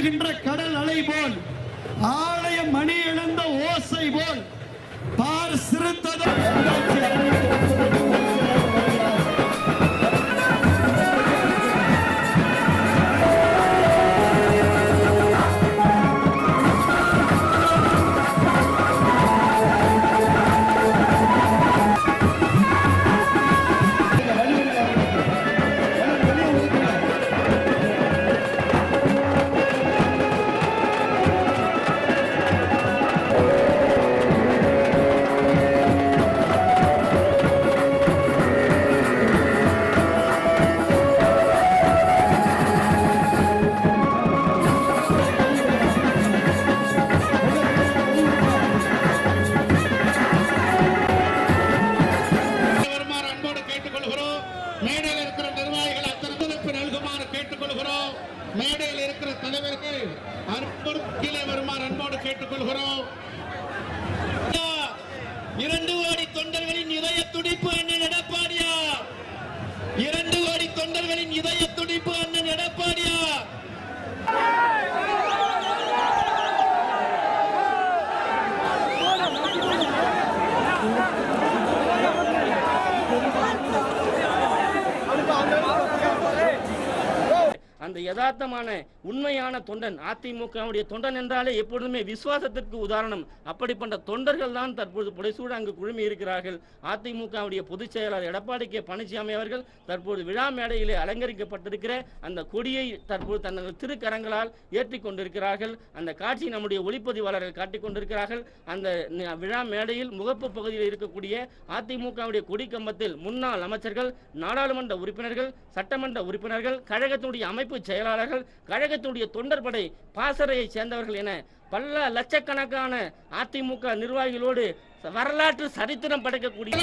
வெல்லுகின்ற கடல் அலை போல் ஆலய மணி எழுந்த ஓசை போல் பார் சிறுத்ததை? மேடையில் இருக்கிற நிர்வாகிகள் அத்தனை நல்குமாறு கேட்டுக்கொள்கிறோம். மேடையில் இருக்கிற தலைவர்கள் அன்போடு கீழே வருமாறு அன்போடு கேட்டுக்கொள்கிறோம். இரண்டு கோடி தொண்டர்களின் இதய துடிப்பு அண்ணன் எடப்பாடியார் இரண்டு கோடி தொண்டர்களின் இதய துடிப்பு அண்ணன் எடப்பாடியார் அந்த யதார்த்தமான உண்மையான தொண்டன் அதிமுகவுடைய தொண்டன் என்றாலே எப்பொழுதுமே விசுவாசத்திற்கு உதாரணம். அப்படிப்பட்ட தொண்டர்கள் தான் தற்போது புடைசூட அங்கு குழுமி இருக்கிறார்கள். அதிமுகவுடைய பொதுச் செயலாளர் எடப்பாடி கே. பழனிசாமி அவர்கள் தற்போது விழா மேடையிலே அலங்கரிக்கப்பட்டிருக்கிற அந்த கொடியை தற்போது தங்கள் திருக்கரங்களால் ஏற்றி கொண்டிருக்கிறார்கள். அந்த காட்சி நம்முடைய ஒளிப்பதிவாளர்கள் காட்டிக் கொண்டிருக்கிறார்கள். அந்த விழா மேடையில் முகப்பு பகுதியில் இருக்கக்கூடிய அதிமுகவுடைய கொடி கம்பத்தில் முன்னாள் அமைச்சர்கள் நாடாளுமன்ற உறுப்பினர்கள் சட்டமன்ற உறுப்பினர்கள் கழகத்தினுடைய அமைப்பு செயலாளர்கள் கழகத்துடைய தொண்டர் படை பாசறையை சேர்ந்தவர்கள் என பல லட்சக்கணக்கான அதிமுக நிர்வாகிகளோடு வரலாற்று சரித்திரம் படைக்கக்கூடிய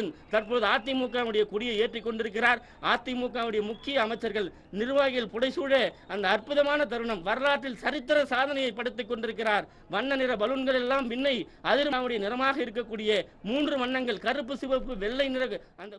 அருமையான தற்போது அதிமுகவுடைய கொடியை ஏற்றிக் கொண்டிருக்கிறார். அதிமுகவுடைய முக்கிய அமைச்சர்கள் நிர்வாகிகள் புடைசூழ அந்த அற்புதமான தருணம் வரலாற்றில் சரித்திர சாதனையை படுத்திக் கொண்டிருக்கிறார். வண்ண நிற பலூன்கள் எல்லாம் விண்ணை அதிர்மாவுடைய நிறமாக இருக்கக்கூடிய மூன்று வண்ணங்கள் கருப்பு சிவப்பு வெள்ளை நிற அந்த